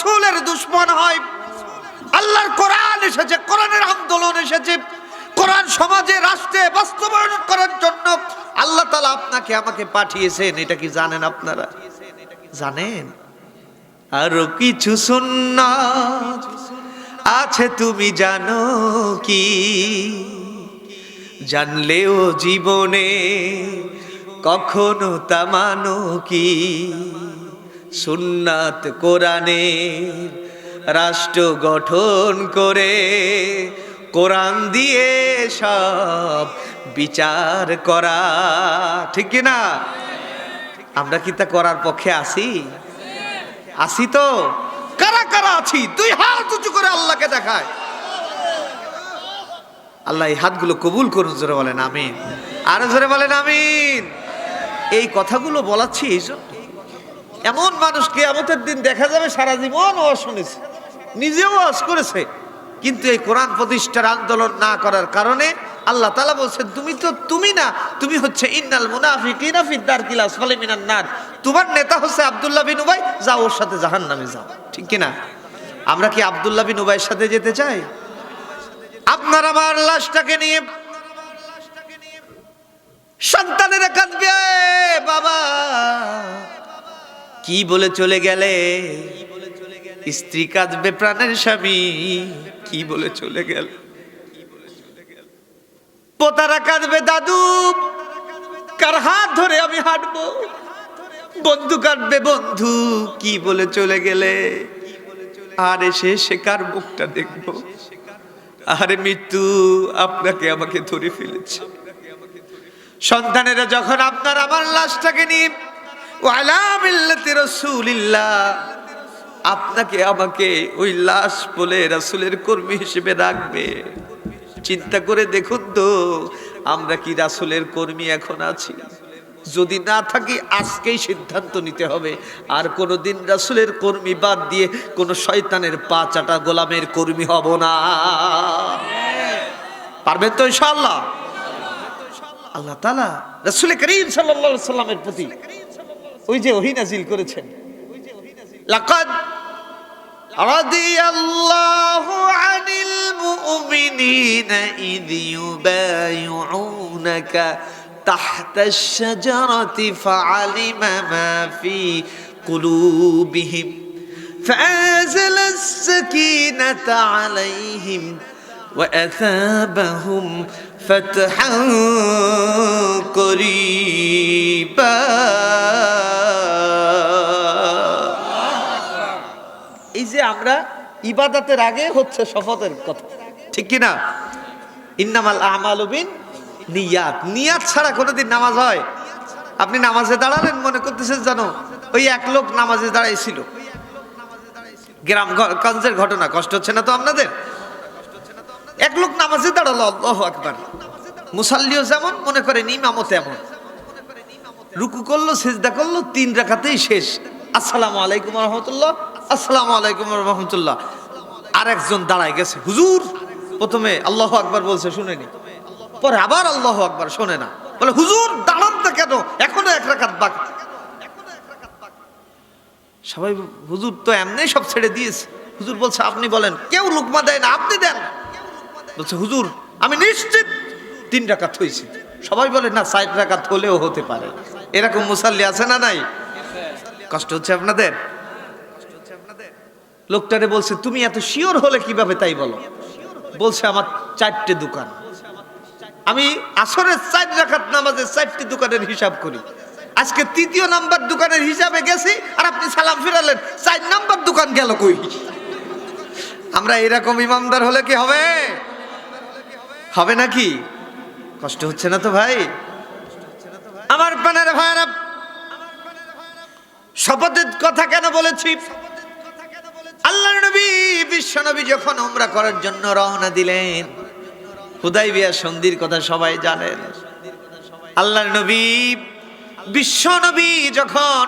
রসুলের দুশ্মন হয়। আল্লাহর কোরআন এসেছে, কোরআনের আন্দোলন এসেছে। কোরআন সমাজে রাষ্ট্রে বাস্তবায়ন করার জন্য আল্লাহ তালা আপনাকে আমাকে পাঠিয়েছেন, এটা কি জানেন আপনারা? জানেন? আরও কিছু সুন্না আছে, তুমি জানো কি? জানলেও জীবনে কখনো তা মানো কি? সুন্নাত কোরআনে রাষ্ট্র গঠন করে কোরআন দিয়ে সব বিচার করা। ঠিক না? আমরা কি তা করার পক্ষে আছি? আছি তো। কারা কারা আছি? তুই হাত উঁচু করে আল্লাহকে দেখায়। আল্লাহ এই হাতগুলো কবুল করুন, জোরে বলেন, আমিন। আরও জোরে বলেন, আমিন। এই কথাগুলো বলাচ্ছি এই জন্য। এমন মানুষকে আমতের দিন দেখা যাবে সারা জীবন ওয়াজ শুনেছে। নিজেও ওয়াজ করেছে। কিন্তু এই কোরআন প্রতিষ্ঠার আন্দোলন না করার কারণে আল্লাহ তালা বলছেন, তুমি তো, তুমি না, তুমি হচ্ছে ইন্নাল মুনাফিকিনা ফিদ্দার কিলাস ফলে মিনান তোমার নেতা হচ্ছে আব্দুল্লাহ বিন উবাই, যাও ওর সাথে জাহান্নামে যাও। ঠিক কি না আমরা কি আব্দুল্লাহ বিন উবাইয়ের সাথে যেতে চাই? আপনার আমার লাশটাকে নিয়ে সন্তানেরা কাঁদবে বাবা কি বলে চলে গেলে? স্ত্রী কাঁদবে প্রাণের স্বামী, কি বলে চলে গেল? পোতারা কাঁদবে দাদু, কার হাত ধরে আমি হাঁটবো? বন্ধু কাঁদবে বন্ধু, কি বলে চলে গেলে? আর এসে সে কার মুখটা দেখব। আরে মৃত্যু আপনাকে আমাকে ধরে ফেলেছে। সন্তানেরা যখন আপনার আমার লাশটাকে নিয়ে আপনাকে আমাকে ওই লাশ বলে রাসূলের কর্মী হিসেবে রাখবে। চিন্তা করে দেখুন তো, আমরা কি রাসূলের কর্মী এখন আছি? যদি না থাকি, আজকেই সিদ্ধান্ত নিতে হবে। আর কোনো দিন রাসূলের কর্মী বাদ দিয়ে কোনো শয়তানের পা চাটা গোলামের কর্মী হব না। পারবেন তো ইনশাল্লাহ আল্লাহ তালা রসুল করিম সাল্লাল্লাহু সাল্লামের প্রতি ওই যে ওহি নাজিল করেছেন লাকাদ رضي الله عن المؤمنين إذ يبايعونك تحت الشجرة فعلم ما في قلوبهم فأنزل السكينة عليهم وأثابهم فتحا قريبا এই যে আমরা ইবাদতের আগে হচ্ছে শপথের কথা ঠিক কি না ইন্নামাল আমাল বিন নিয়াত নিয়াত ছাড়া কোনোদিন নামাজ হয় আপনি নামাজে দাঁড়ালেন মনে করতেছেন জানো ওই এক লোক নামাজে দাঁড়াইছিল গ্রাম গঞ্জের ঘটনা কষ্ট হচ্ছে না তো আপনাদের এক লোক নামাজে দাঁড়াল, আল্লাহ আকবার। মুসাল্লিও যেমন, মনে করেন ইমামও তেমন। রুকু করল, সেজদা করল, তিন রাখাতেই শেষ। আসসালামু আলাইকুম রহমতুল্লাহ, আসসালামু আলাইকুম রহমতুল্লাহ। আর একজন দাঁড়ায় গেছে, হুজুর, প্রথমে আল্লাহ আকবার বলছে, শুনেনি। পরে আবার আল্লাহ আকবার শোনে না। বলে, হুজুর, দাঁড়ান তো কেন? এখনও এক রাখাত বাকি। সবাই, হুজুর তো এমনি সব ছেড়ে দিয়েছে। হুজুর বলছে, আপনি বলেন, কেউ লুকমা দেয় না, আপনি দেন। বলছে, হুজুর, আমি নিশ্চিত তিন রাকাত হয়েছে সবাই বলে, না ষাট রাকাত হলেও হতে পারে। এরকম মুসাল্লি আছে না নাই? কষ্ট হচ্ছে আপনাদের? লোকটারে বলছে, তুমি এত শিওর হলে কীভাবে তাই বলো? বলছে, আমার চারটে দোকান। আমি আসরের চার রাখাত নামাজের চারটি দোকানের হিসাব করি। আজকে তৃতীয় নাম্বার দোকানের হিসাবে গেছি আর আপনি সালাম ফিরালেন। চার নাম্বার দোকান গেল কই? আমরা এরকম ইমামদার হলে কি হবে? হবে নাকি? কষ্ট হচ্ছে না তো ভাই? আমার প্রাণের ভাইরা, শপথের কথা কেন বলেছি? আল্লাহ নবী, বিশ্ব নবী যখন উমরা করার জন্য রওনা দিলেন, হুদাই বিয়া সন্ধির কথা সবাই জানেন। আল্লাহর নবী, বিশ্ব নবী যখন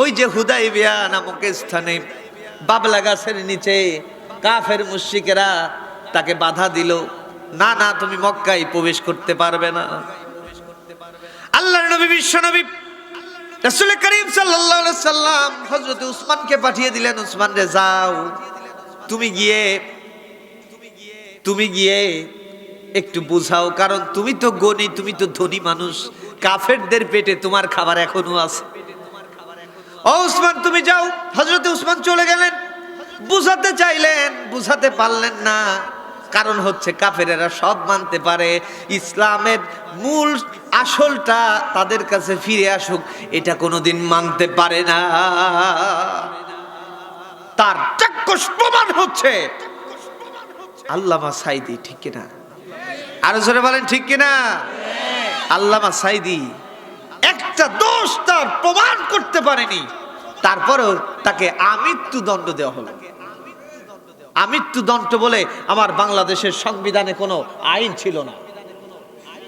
ওই যে হুদাই বিয়া নামক স্থানে বাবলা গাছের নিচে কাফের মুশরিকেরা তাকে বাধা দিল না না, তুমি মক্কায় প্রবেশ করতে পারবে না। আল্লাহর নবী, বিশ্ব নবী, রাসূল করিম সাল্লাম হযরত উসমানকে পাঠিয়ে দিলেন। উসমান রে, যাও। তুমি গিয়ে তুমি গিয়ে একটু বুঝাও, কারণ তুমি তো গণি, তুমি তো ধনী মানুষ। কাফেরদের পেটে তোমার খাবার এখনও আছে। ও উসমান, তুমি যাও। হযরত উসমান চলে গেলেন। বুঝাতে চাইলেন, বুঝাতে পারলেন না। কারণ হচ্ছে কাফেরেরা সব মানতে পারে, ইসলামের মূল আসলটা তাদের কাছে ফিরে আসুক, এটা কোনোদিন মানতে পারে না। তার চাক্ষুষ প্রমাণ হচ্ছে। আল্লামা সাইদি, ঠিক কিনা? আরও জোরে বলেন, ঠিক কিনা? আল্লামা সাইদি একটা দোষ তার প্রমাণ করতে পারেনি। তারপরেও তাকে আমৃত্যু দণ্ড দেওয়া হলো। আমৃত্যু দণ্ড বলে আমার বাংলাদেশের সংবিধানে কোনো আইন ছিল না।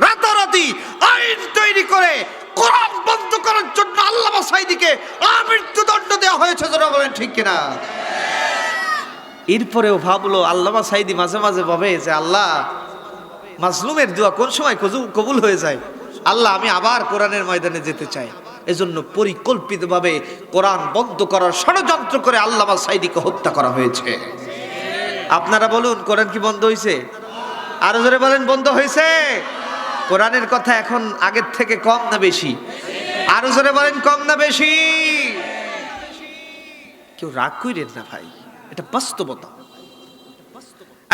রাতারাতি আইন তৈরি করে কোরআন বন্ধ করার জন্য আল্লামা সাইদিকে আমৃত্যু দণ্ড দেওয়া হয়েছে যারা বলেন ঠিক কিনা? এরপরেও ভাবলো আল্লামা সাইদি মাঝে মাঝে ভাবে যে, আল্লাহ, মাজলুমের দোয়া কোন সময় কবুল হয়ে যায়? আল্লাহ, আমি আবার কোরআনের ময়দানে যেতে চাই। এজন্য পরিকল্পিতভাবে কোরআন বন্ধ করার ষড়যন্ত্র করে আল্লামা সাইদিকে হত্যা করা হয়েছে। আপনারা বলুন, কোরআন কি বন্ধ হয়েছে আরও জোরে বলেন, বন্ধ হয়েছে কোরআনের কথা এখন আগের থেকে কম না বেশি? আরও জোরে বলেন, কম না বেশি? কেউ রাগ কইরেন না ভাই, এটা বাস্তবতা।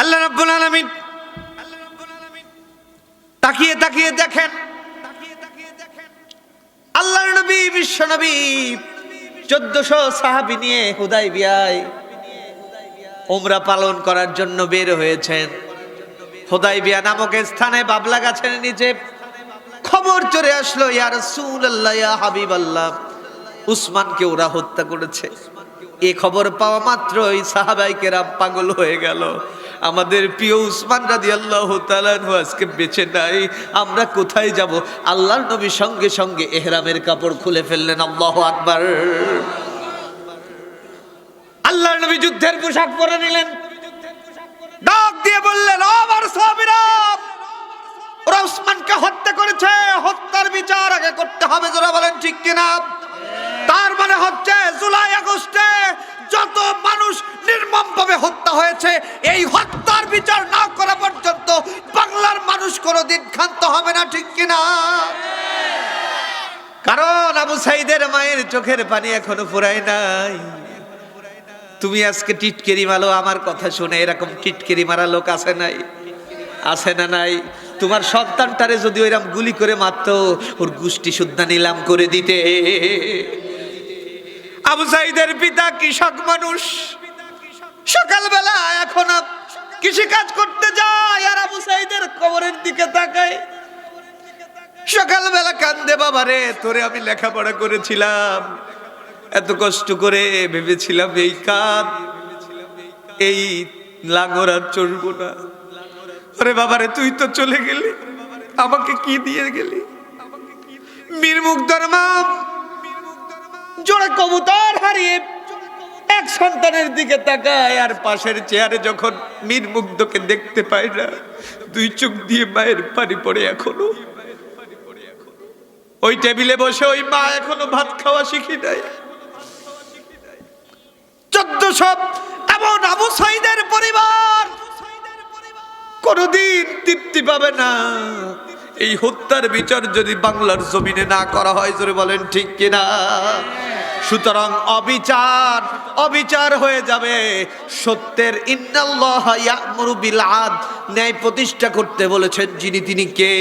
আল্লাহ রাব্বুল আলামিন তাকিয়ে তাকিয়ে দেখেন। আল্লাহর নবী, বিশ্ব নবী, চোদ্দশো সাহাবি নিয়ে হুদাই বিয়ায় ওমরা পালন করার জন্য বের হয়েছেন। হোদাই বিয়া নামক স্থানে বাবলা গাছের নিচে খবর চলে আসলো, ইয়া রাসূলুল্লাহ, ইয়া হাবিবাল্লাহ। উসমানকে ওরা হত্যা করেছে। এ খবর পাওয়া মাত্রই সাহাবাইকেরা পাগল হয়ে গেল। আমাদের প্রিয় উসমান রাদি আল্লাহ আজকে বেঁচে নাই, আমরা কোথায় যাব? আল্লাহর নবী সঙ্গে সঙ্গে এহরামের কাপড় খুলে ফেললেন, আল্লাহ আকবার। আল্লাহর নবী যুদ্ধের পোশাক পরে নিলেন। ডাক দিয়ে বললেন আমার সাহাবীরা ওরা হত্যা করেছে। হত্যার বিচার আগে করতে হবে, যারা বলেন ঠিক কিনা। তার মানে হচ্ছে, জুলাই, আগস্টে যত মানুষ নির্মম ভাবে হত্যা হয়েছে, এই হত্যার বিচার না করা পর্যন্ত বাংলার মানুষ কোনোদিন ক্ষান্ত হবে না, ঠিক কিনা? কারণ আবু সাইদের মায়ের চোখের পানি এখনও ফুরায় নাই। তুমি আজকে টিটকেরি মারো, আমার কথা শুনে এরকম টিটকেরি মারা লোক আছে নাই? আছে না নাই? তোমার সন্তানটারে যদি ওইরকম গুলি করে মারতো, ওর গুষ্টি শুদ্ধা নিলাম করে দিতে। আবু সাইদের পিতা কৃষক মানুষ। সকালবেলা এখন কৃষি কাজ করতে যায় আর আবু সাইদের কবরের দিকে তাকায়। সকালবেলা কান্দে বাবা রে তোরে আমি লেখাপড়া করেছিলাম। এত কষ্ট করে ভেবেছিলাম এই কাঁধ এই লাঙর আর চড়বো না আরে তুই তো চলে গেলি। আমাকে কি দিয়ে গেলি? মীর মুগ্ধর মা জোড়া কবুতর হারিয়ে এক সন্তানের দিকে তাকায় আর পাশের চেয়ারে যখন মীর মুগ্ধকে দেখতে পায় না, দুই চোখ দিয়ে মায়ের পানি পড়ে এখনও। ওই টেবিলে বসে ওই মা এখনও ভাত খাওয়া শিখি নাই। চোদ্দশো এমন আবু সাইদের পরিবার। কোনদিন তৃপ্তি পাবে না। এই হত্যার বিচার যদি বাংলার জমিনে না করা হয়, জোরে বলেন ঠিক কিনা? সুতরাং অবিচার অবিচার হয়ে যাবে। সত্যের বিল আদ, ন্যায় প্রতিষ্ঠা করতে বলেছেন যিনি, তিনি কে?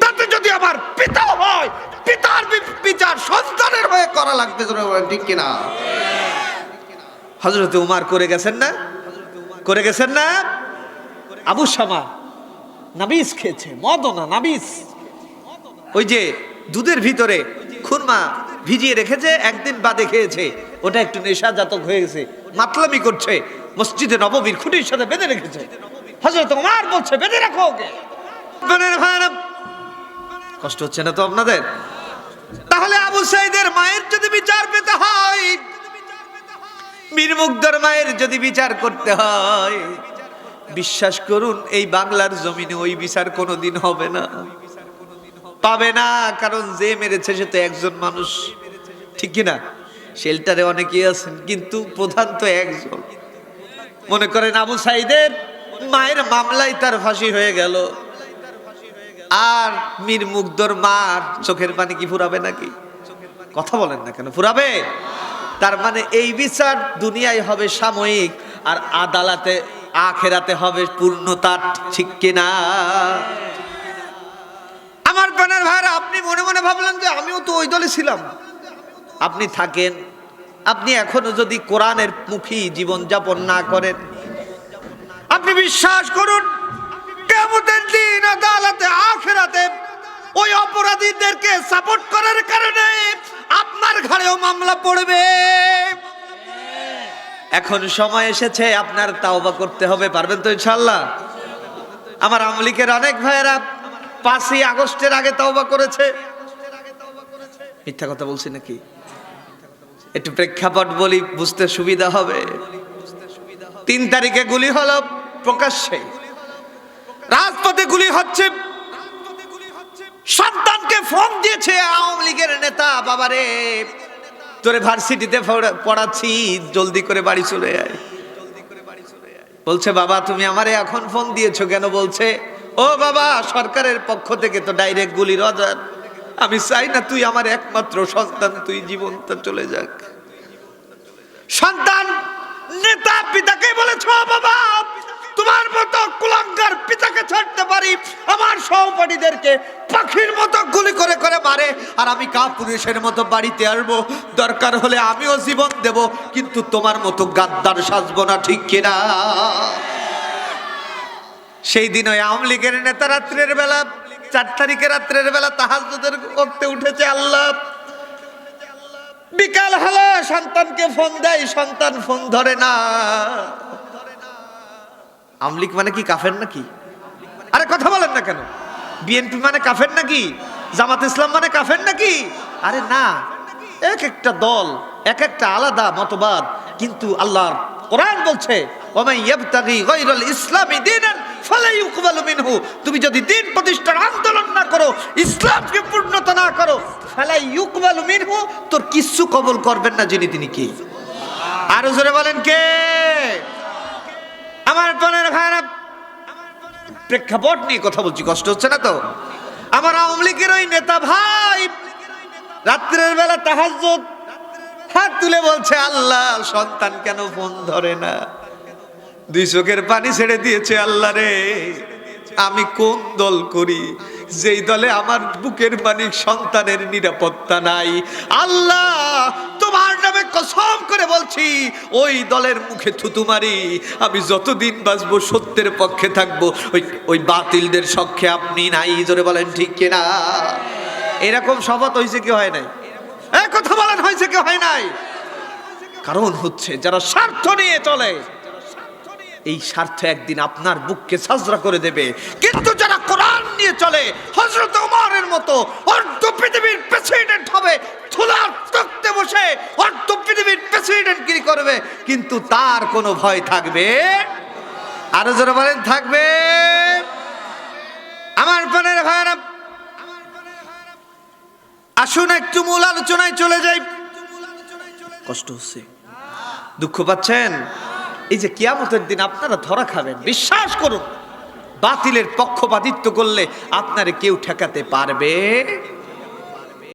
তাতে যদি আমার পিতা হয়, পিতার বিচার সন্তানের হয়ে করা লাগবে বলেন ঠিক কিনা? হজরত উমার করে গেছেন না? করে গেছেন না? আবু শামা নাবিস খেয়েছে মদ না নাবিস। ওই যে দুধের ভিতরে খুরমা ভিজিয়ে রেখেছে, একদিন বাদে খেয়েছে। ওটা একটু নেশাজাতক হয়ে গেছে, মাতলামি করছে, মসজিদে নববীর খুঁটির সাথে বেঁধে রেখেছে। হজরত উমার বলছে, বেঁধে রাখো ওকে। কষ্ট হচ্ছে না তো আপনাদের? তাহলে আবু সাইদের মায়ের যদি বিচার পেতে হয় মীর মুগ্ধর মায়ের যদি বিচার করতে হয়, বিশ্বাস করুন, এই বাংলার জমিনে ওই বিচার কোনোদিন হবে না। পাবে না, কারণ যে মেরেছে সে তো একজন মানুষ। ঠিক কিনা শেল্টারে অনেকেই আছেন, কিন্তু প্রধান তো একজন। মনে করেন আবু সাইদের মায়ের মামলায় তার ফাঁসি হয়ে গেল। আর মীর মুগ্ধর মার চোখের পানি কি ফুরাবে নাকি? কথা বলেন না কেন, ফুরাবে? তার মানে এই বিচার দুনিয়ায় হবে সাময়িক আর আদালতে আখেরাতে হবে পূর্ণতা, ঠিক কিনা? আমার প্রাণের ভাইরা, আপনি মনে মনে ভাবলেন যে আমিও তো ওই দলে ছিলাম। আপনি থাকেন, আপনি এখনও যদি কোরআনের মুখী জীবন যাপন না করেন, আপনি বিশ্বাস করুন, কেমতের দিন আদালতে, আখেরাতে ওই অপরাধীদেরকে সাপোর্ট করার কারণে আপনার ঘাড়েও মামলা পড়বে। এখন সময় এসেছে, আপনার তাওবা করতে হবে, পারবেন তো ইনশাল্লাহ আমার আমলিকের অনেক ভাইয়েরা পাঁচই আগস্টের আগে তাওবা করেছে। মিথ্যা কথা বলছি নাকি? একটু প্রেক্ষাপট বলি, বুঝতে সুবিধা হবে। তিন তারিখে গুলি হলো প্রকাশ্যে। রাজপথে গুলি হচ্ছে সন্তানকে ফোন দিয়েছে আওয়ামী লীগের নেতা বাবারে। তোরে ভার্সিটিতে পড়া- পড়াচ্ছি, জলদি করে বাড়ি চলে আয়। বলছে, বাবা, তুমি আমারে এখন ফোন দিয়েছ কেন? বলছে, ও বাবা, সরকারের পক্ষ থেকে তো ডাইরেক্ট গুলি অর্ডার আমি চাই না তুই আমার একমাত্র সন্তান, তুই জীবনটা চলে যাক। সন্তান নেতা পিতাকে বলেছ বাবা তোমার মতো কুলাঙ্গার পিতাকে ছাড়তে পারি, আমার সহপাঠীদেরকে পাখির মতো গুলি করে করে মারে, আর আমি কা পুরুষের মতো বাড়িতে আসব। দরকার হলে আমিও জীবন দেব, কিন্তু তোমার মতো গাদ্দার সাজবো না, ঠিক কিনা? সেই দিন ওই আওয়ামী লীগের নেতা রাত্রের বেলা, চার তারিখে রাত্রের বেলা তাহাজুদের করতে উঠেছে আল্লাহ। বিকাল হলো সন্তানকে ফোন দেয়, সন্তান ফোন ধরে না। আমলিক মানে কি, কাফের নাকি? আরে কথা বলেন না কেন। বিএনপি মানে কাফের নাকি? জামাত ইসলাম মানে কাফের নাকি? আরে না, এক একটা দল, এক একটা আলাদা মতবাদ, কিন্তু আল্লাহর কোরআন বলছে তুমি যদি দিন প্রতিষ্ঠার আন্দোলন না করো, ইসলামকে পূর্ণতা না করো মিনহু, তোর কিচ্ছু কবুল করবেন না যিনি তিনি কি। আরও জোরে বলেন কে? আমার প্রাণের ভাইরা প্রেক্ষাপট নিয়ে কথা বলছি, কষ্ট হচ্ছে না তো? আমার আওয়ামী লীগের ওই নেতা ভাই রাত্রের বেলা তাহাজ্জুদ হাত তুলে বলছে, আল্লাহ, সন্তান কেন ফোন ধরে না? দুই চোখের পানি ছেড়ে দিয়েছে আল্লাহ রে। আমি কোন দল করি? যেই দলে আমার বুকের পানি সন্তানের নিরাপত্তা নাই। আল্লাহ, তোমার নামে কসম করে বলছি, ওই দলের মুখে থুতু মারি, আমি যতদিন বাঁচবো সত্যের পক্ষে থাকব। ওই ওই বাতিলদের সক্ষে আপনি নাই, জোরে বলেন ঠিক কিনা? এরকম শপথ হয়েছে কি হয় নাই? কথা বলেন, হয়েছে কি হয় নাই? কারণ হচ্ছে, যারা স্বার্থ নিয়ে চলে, এই স্বার্থ একদিন আপনার বুককে সাজরা করে দেবে। কিন্তু যারা কোরআন নিয়ে চলে হজরত ওমরের মতো অর্ধ পৃথিবীর প্রেসিডেন্ট হবে থুলার তক্তে বসে অর্ধ পৃথিবীর প্রেসিডেন্ট কি করবে, কিন্তু তার কোনো ভয় থাকবে। আরও যারা বলেন, থাকবে। আমার প্রাণের ভাইরা আসুন একটু মূল আলোচনায় চলে যাই। কষ্ট হচ্ছে। দুঃখ পাচ্ছেন? এই যে কিয়ামতের দিন আপনারা ধরা খাবেন। বিশ্বাস করুন, বাতিলের পক্ষপাতিত্ব করলে আপনারে কেউ ঠেকাতে পারবে।